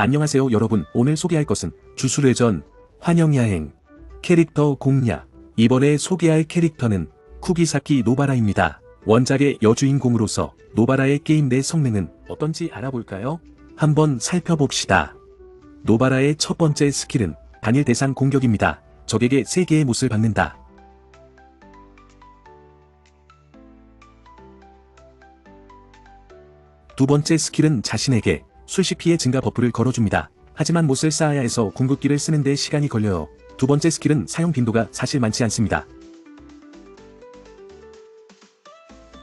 안녕하세요 여러분 오늘 소개할 것은 주술회전 환영야행 캐릭터 공략 이번에 소개할 캐릭터는 쿠기사키 노바라입니다. 원작의 여주인공으로서 노바라의 게임 내 성능은 어떤지 알아볼까요? 한번 살펴봅시다. 노바라의 첫 번째 스킬은 단일 대상 공격입니다. 적에게 3개의 못을 받는다. 두 번째 스킬은 자신에게 술시 피해 증가 버프를 걸어줍니다. 하지만 못을 쌓아야 해서 궁극기를 쓰는 데 시간이 걸려요. 두 번째 스킬은 사용 빈도가 사실 많지 않습니다.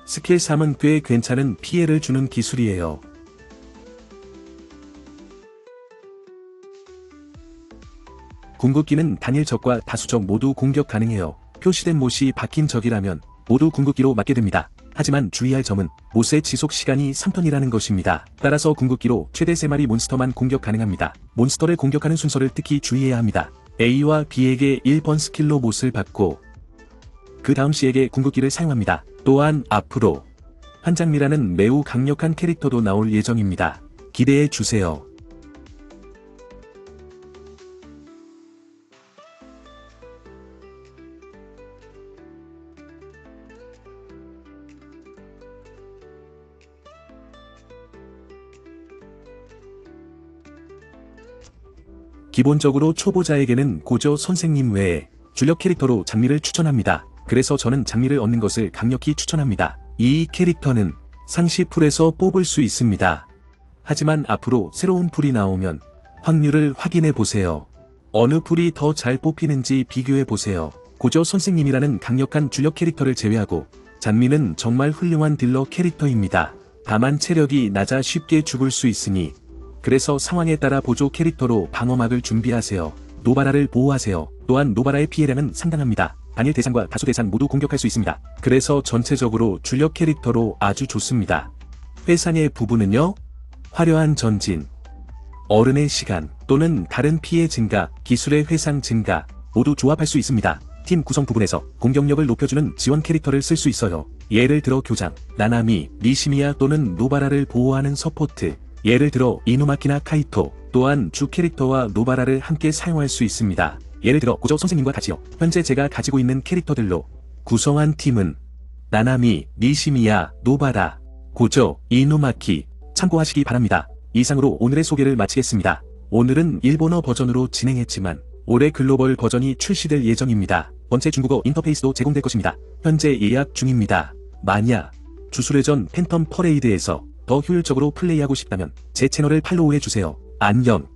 스킬 3은 꽤 괜찮은 피해를 주는 기술이에요. 궁극기는 단일 적과 다수 적 모두 공격 가능해요. 표시된 못이 박힌 적이라면 모두 궁극기로 맞게 됩니다. 하지만 주의할 점은 못의 지속 시간이 3턴이라는 것입니다. 따라서 궁극기로 최대 3마리 몬스터만 공격 가능합니다. 몬스터를 공격하는 순서를 특히 주의해야 합니다. A와 B에게 1번 스킬로 못을 받고 그 다음 C에게 궁극기를 사용합니다. 또한 앞으로 환장미라는 매우 강력한 캐릭터도 나올 예정입니다. 기대해 주세요. 기본적으로 초보자에게는 고조 선생님 외에 주력 캐릭터로 장미를 추천합니다. 그래서 저는 장미를 얻는 것을 강력히 추천합니다. 이 캐릭터는 상시 풀에서 뽑을 수 있습니다. 하지만 앞으로 새로운 풀이 나오면 확률을 확인해 보세요. 어느 풀이 더 잘 뽑히는지 비교해 보세요. 고조 선생님이라는 강력한 주력 캐릭터를 제외하고 잔미는 정말 훌륭한 딜러 캐릭터입니다. 다만 체력이 낮아 쉽게 죽을 수 있으니 그래서 상황에 따라 보조 캐릭터로 방어막을 준비하세요. 노바라를 보호하세요. 또한 노바라의 피해량은 상당합니다. 단일 대상과 다수 대상 모두 공격할 수 있습니다. 그래서 전체적으로 주력 캐릭터로 아주 좋습니다. 회상의 부분은요. 화려한 전진, 어른의 시간 또는 다른 피해 증가, 기술의 회상 증가 모두 조합할 수 있습니다. 팀 구성 부분에서 공격력을 높여주는 지원 캐릭터를 쓸 수 있어요. 예를 들어 교장, 나나미, 니시미야 또는 노바라를 보호하는 서포트, 예를 들어 이누마키나 카이토, 또한 주 캐릭터와 노바라를 함께 사용할 수 있습니다. 예를 들어 고조 선생님과 같이요. 현재 제가 가지고 있는 캐릭터들로 구성한 팀은 나나미, 니시미야, 노바라, 고조, 이누마키 참고하시기 바랍니다. 이상으로 오늘의 소개를 마치겠습니다. 오늘은 일본어 버전으로 진행했지만 올해 글로벌 버전이 출시될 예정입니다. 번째 중국어 인터페이스도 제공될 것입니다. 현재 예약 중입니다. 만약 주술회전 팬텀 퍼레이드에서 더 효율적으로 플레이하고 싶다면 제 채널을 팔로우해주세요. 안녕.